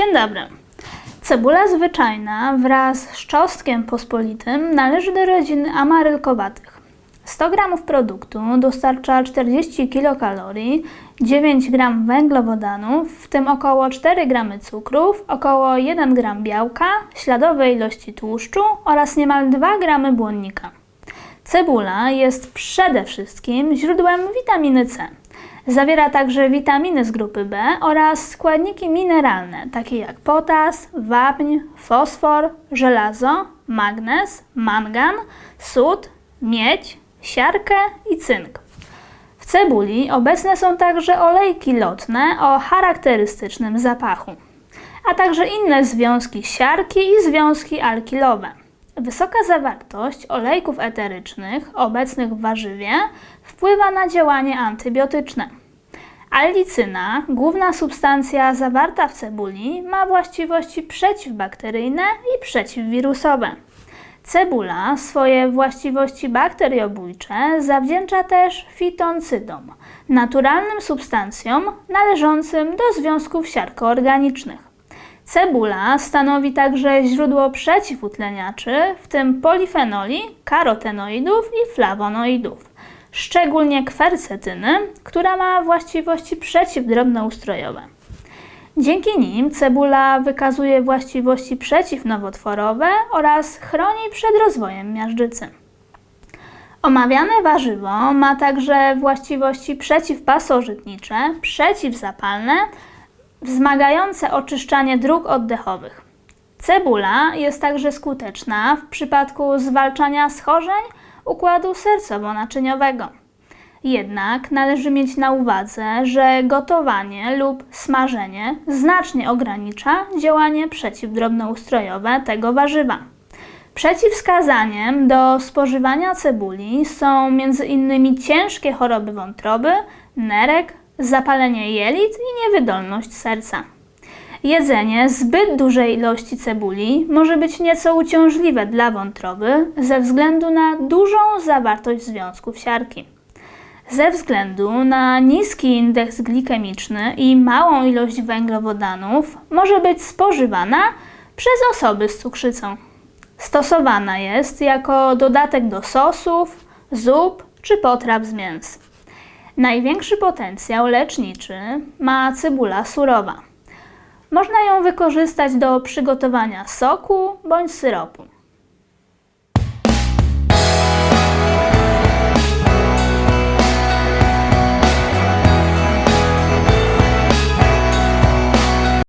Dzień dobry. Cebula zwyczajna wraz z czosnkiem pospolitym należy do rodziny amarylkowatych. 100 g produktu dostarcza 40 kilokalorii, 9 g węglowodanów, w tym około 4 g cukrów, około 1 g białka, śladowej ilości tłuszczu oraz niemal 2 g błonnika. Cebula jest przede wszystkim źródłem witaminy C. Zawiera także witaminy z grupy B oraz składniki mineralne, takie jak potas, wapń, fosfor, żelazo, magnez, mangan, sód, miedź, siarkę i cynk. W cebuli obecne są także olejki lotne o charakterystycznym zapachu, a także inne związki siarki i związki alkilowe. Wysoka zawartość olejków eterycznych obecnych w warzywie wpływa na działanie antybiotyczne. Allicyna, główna substancja zawarta w cebuli, ma właściwości przeciwbakteryjne i przeciwwirusowe. Cebula swoje właściwości bakteriobójcze zawdzięcza też fitoncydom, naturalnym substancjom należącym do związków siarkoorganicznych. Cebula stanowi także źródło przeciwutleniaczy, w tym polifenoli, karotenoidów i flawonoidów, szczególnie kwercetyny, która ma właściwości przeciwdrobnoustrojowe. Dzięki nim cebula wykazuje właściwości przeciwnowotworowe oraz chroni przed rozwojem miażdżycy. Omawiane warzywo ma także właściwości przeciwpasożytnicze, przeciwzapalne, wzmagające oczyszczanie dróg oddechowych. Cebula jest także skuteczna w przypadku zwalczania schorzeń układu sercowo-naczyniowego. Jednak należy mieć na uwadze, że gotowanie lub smażenie znacznie ogranicza działanie przeciwdrobnoustrojowe tego warzywa. Przeciwwskazaniem do spożywania cebuli są m.in. ciężkie choroby wątroby, nerek, zapalenie jelit i niewydolność serca. Jedzenie zbyt dużej ilości cebuli może być nieco uciążliwe dla wątroby ze względu na dużą zawartość związków siarki. Ze względu na niski indeks glikemiczny i małą ilość węglowodanów może być spożywana przez osoby z cukrzycą. Stosowana jest jako dodatek do sosów, zup czy potraw z mięs. Największy potencjał leczniczy ma cebula surowa. Można ją wykorzystać do przygotowania soku bądź syropu.